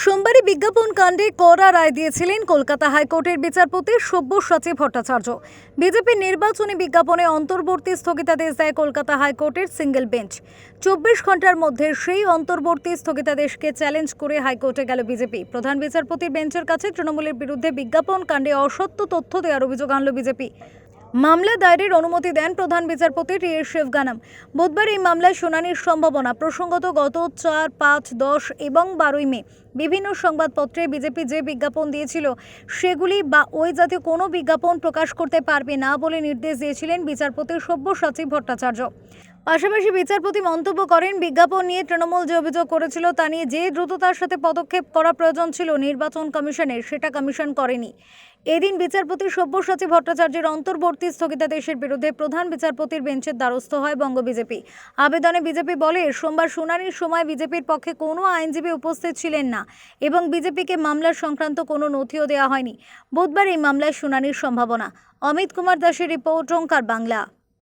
সোমবারই বিজ্ঞাপন কাণ্ডে কড়া রায় দিয়েছিলেন কলকাতা হাইকোর্টের বিচারপতি সব্যসাচী ভট্টাচার্য। বিজেপির নির্বাচনী বিজ্ঞাপনে অন্তর্বর্তী স্থগিতাদেশ দেয় কলকাতা হাইকোর্টের সিঙ্গেল বেঞ্চ। চব্বিশ ঘণ্টার মধ্যে সেই অন্তর্বর্তী স্থগিতাদেশকে চ্যালেঞ্জ করে হাইকোর্টে গেল বিজেপি। প্রধান বিচারপতির বেঞ্চের কাছে তৃণমূলের বিরুদ্ধে বিজ্ঞাপন কাণ্ডে অসত্য তথ্য দেওয়ার অভিযোগ আনল বিজেপি। মামলা দায়েরের অনুমতি দেন প্রধান বিচারপতি টি এস শিবগানাম বুধবার এই মামলায় শুনানির সম্ভাবনা প্রসঙ্গত গত চার, পাঁচ, দশ এবং বারোই মে বিভিন্ন সংবাদপত্রে বিজেপি যে বিজ্ঞাপন দিয়েছিল সেগুলি বা ওই জাতীয় কোনো বিজ্ঞাপন প্রকাশ করতে পারবে না বলে নির্দেশ দিয়েছিলেন বিচারপতি সব্যসাচী ভট্টাচার্য। পাশাপাশি বিচারপতি মন্তব্য করেন, বিজ্ঞাপন নিয়ে তৃণমূল যে অভিযোগ করেছিল তা নিয়ে যে দ্রুততার সাথে পদক্ষেপ করা প্রয়োজন ছিল নির্বাচন কমিশনের, সেটা কমিশন করেনি। এদিন বিচারপতি সব্যসাচী ভট্টাচার্যের অন্তর্বর্তী স্থগিতাদেশের বিরুদ্ধে প্রধান বিচারপতির বেঞ্চের দ্বারস্থ হয় বঙ্গ বিজেপি। আবেদনে বিজেপি বলে, সোমবার শুনানির সময় বিজেপির পক্ষে কোনো আইনজীবী উপস্থিত ছিলেন না এবং বিজেপিকে মামলার সংক্রান্ত কোনো নথিও দেওয়া হয়নি। বুধবার এই মামলায় শুনানির সম্ভাবনা। অমিত কুমার দাসের রিপোর্ট, ওঙ্কার বাংলা।